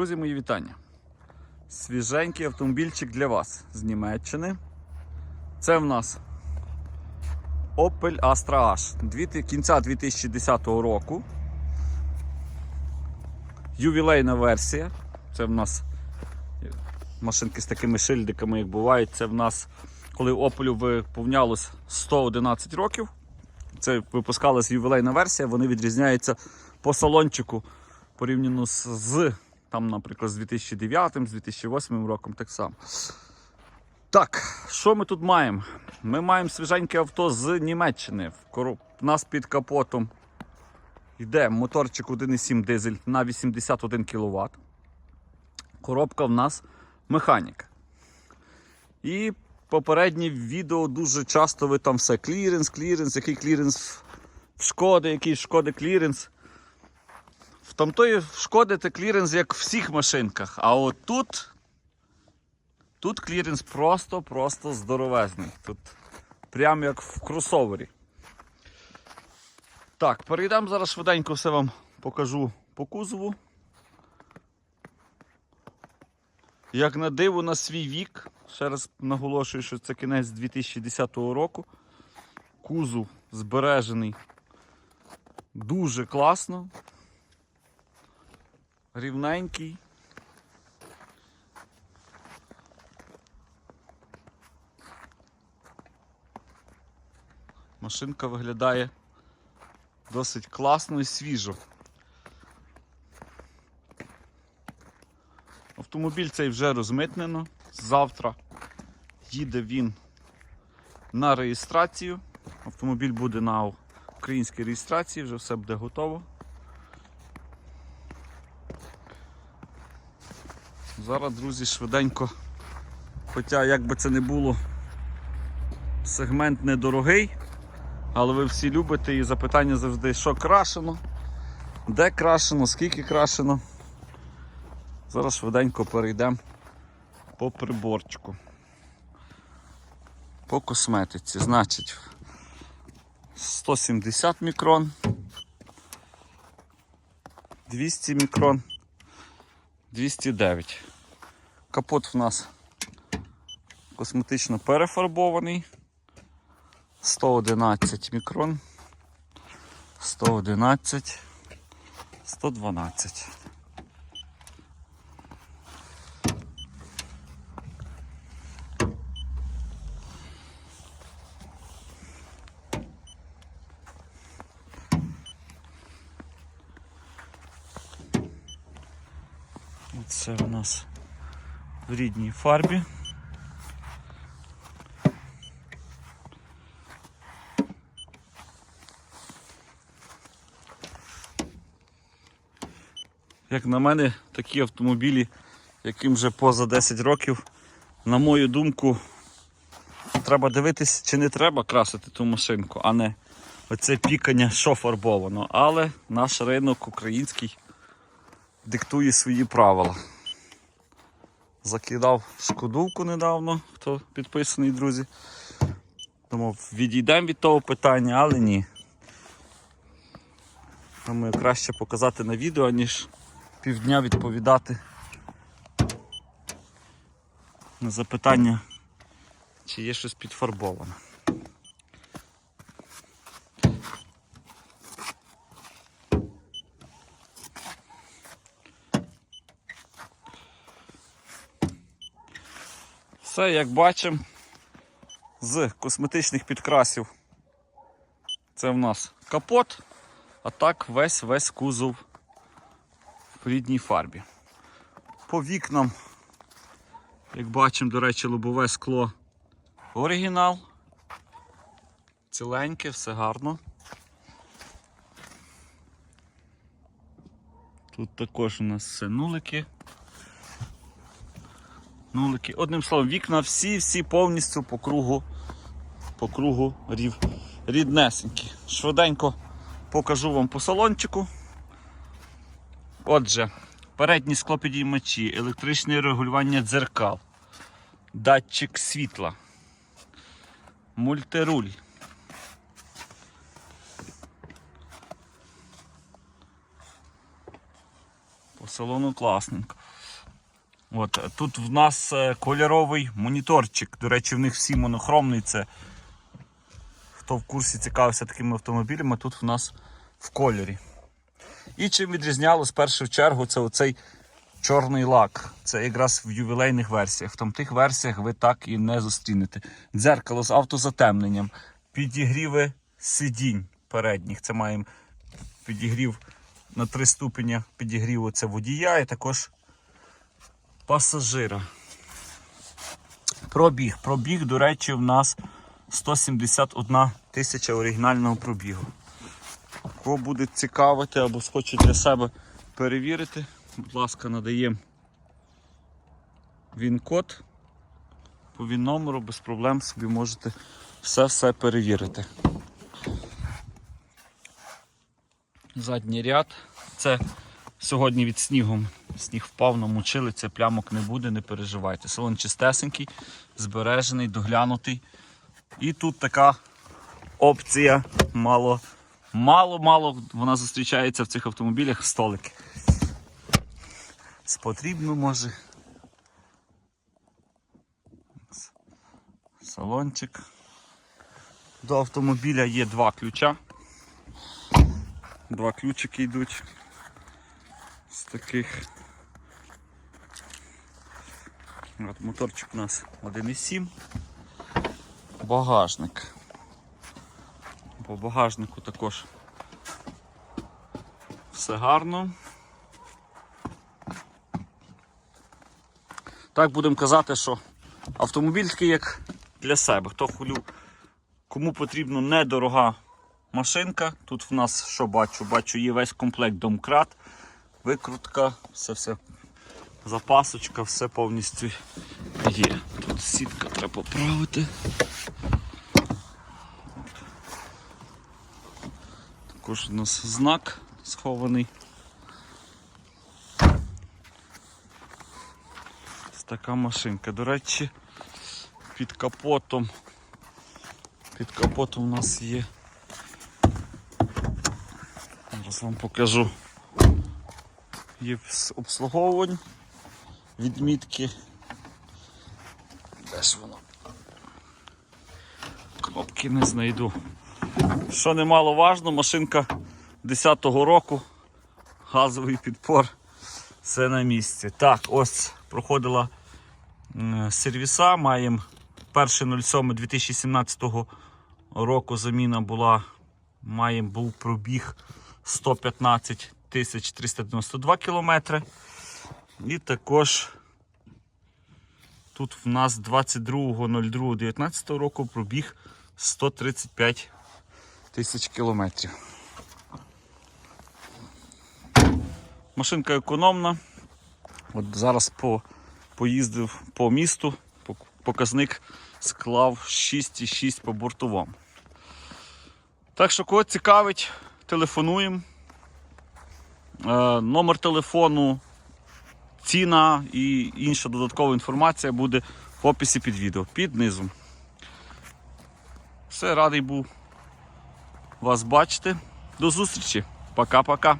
Друзі, мої вітання. Свіженький автомобільчик для вас з Німеччини. Це в нас Opel Astra H кінця 2010 року. Ювілейна версія. Це в нас машинки з такими шильдиками, як бувають. Це в нас, коли Opel виповнялось 111 років. Це випускалась ювілейна версія, вони відрізняються по салончику порівняно з, там, наприклад, з 2009, з 2008 роком так само. Так, що ми тут маємо? Ми маємо свіженьке авто з Німеччини. У нас під капотом йде моторчик 1,7 дизель на 81 кВт. Коробка в нас механіка. І попереднє відео дуже часто ви там все кліренс, кліренс, який кліренс в шкоди, який шкоди кліренс. В тамтої шкоди це кліренс як в всіх машинках. А от тут, тут кліренс просто-просто здоровезний. Тут прямо як в кросовері. Так, перейдемо зараз швиденько все вам покажу по кузову. Як на диво на свій вік, ще раз наголошую, що це кінець 2010 року. Кузов збережений дуже класно. Рівненький. Машинка виглядає досить класно і свіжо. Автомобіль цей вже розмитнено. Завтра їде він на реєстрацію. Автомобіль буде на українській реєстрації, вже все буде готово. Зараз, друзі, швиденько. Хоча, як би це не було, сегмент недорогий, але ви всі любите і запитання завжди, що крашено, де крашено, скільки крашено. Зараз швиденько перейдемо по приборчику. По косметиці. Значить, 170 мікрон, 200 мікрон, 209. Капот в нас косметично перефарбований. 111 мікрон, 111, 112. Це у нас в рідній фарбі. Як на мене, такі автомобілі, яким вже поза 10 років, на мою думку, треба дивитись, чи не треба красити ту машинку, а не оце пікання, що фарбовано. Але наш ринок український диктує свої правила. Закидав шкодувку недавно, хто підписаний, друзі. Тому відійдемо від того питання, але ні. Думаю, краще показати на відео, ніж півдня відповідати на запитання, чи є щось підфарбоване. Все, як бачимо, з косметичних підкрасів це в нас капот, а так весь весь кузов в рідній фарбі. По вікнам, як бачимо, до речі, лобове скло оригінал. Ціленьке, все гарно. Тут також у нас все нулики. Нулики. Одним словом, вікна всі-всі повністю по кругу, по кругу рів, ріднесенькі. Швиденько покажу вам по салончику. Отже, передні склопідіймачі, електричне регулювання дзеркал, датчик світла, мультируль. По салону класненько. От, тут в нас е, кольоровий моніторчик. До речі, в них всі монохромний. Це хто в курсі цікавився такими автомобілями, тут в нас в кольорі. І чим відрізнялось в першу чергу, це оцей чорний лак. Це якраз в ювілейних версіях. В там тих версіях ви так і не зустрінете. Дзеркало з автозатемненням, підігріви сидінь передніх. Це маємо підігрів на три ступеня підігріву це водія і також пасажира. Пробіг. Пробіг, до речі, в нас 171 тисяча оригінального пробігу. Кого буде цікавити або схоче для себе перевірити, будь ласка, надаємо він-код. По він номеру без проблем собі можете все-все перевірити. Задній ряд. Це сьогодні від снігом. Сніг впав, намочили, це плямок не буде, не переживайте. Салон чистесенький, збережений, доглянутий. І тут така опція мало. Мало-мало вона зустрічається в цих автомобілях столики. Потрібно може. Салончик. До автомобіля є два ключа. Два ключики йдуть з таких. От моторчик у нас 1,7. Багажник. По багажнику також все гарно. Так будемо казати, що автомобіль такий як для себе. Хто хулю, кому потрібна недорога машинка. Тут в нас що бачу? Бачу, є весь комплект домкрат, викрутка, все все запасочка, все повністю є. Тут сітка треба поправити. Також у нас знак схований. Ось така машинка. До речі, під капотом. Під капотом у нас є. Зараз вам покажу. Є обслуговувань, відмітки. Де ж воно? Кнопки не знайду. Що немало важно, машинка 10-го року, газовий підпор, все на місці. Так, ось проходила сервіса, маємо 1.07.2017 року заміна була, маємо був пробіг 115 тисяч 392 кілометри. І також тут в нас 22.02.19 року пробіг 135 тисяч кілометрів. Машинка економна. От зараз по, поїздив по місту, показник склав 6,6 по бортовому. Так що, кого цікавить, телефонуємо. Е, номер телефону, ціна і інша додаткова інформація буде в описі під відео, під низом. Все, радий був вас бачити. До зустрічі. Пока-пока.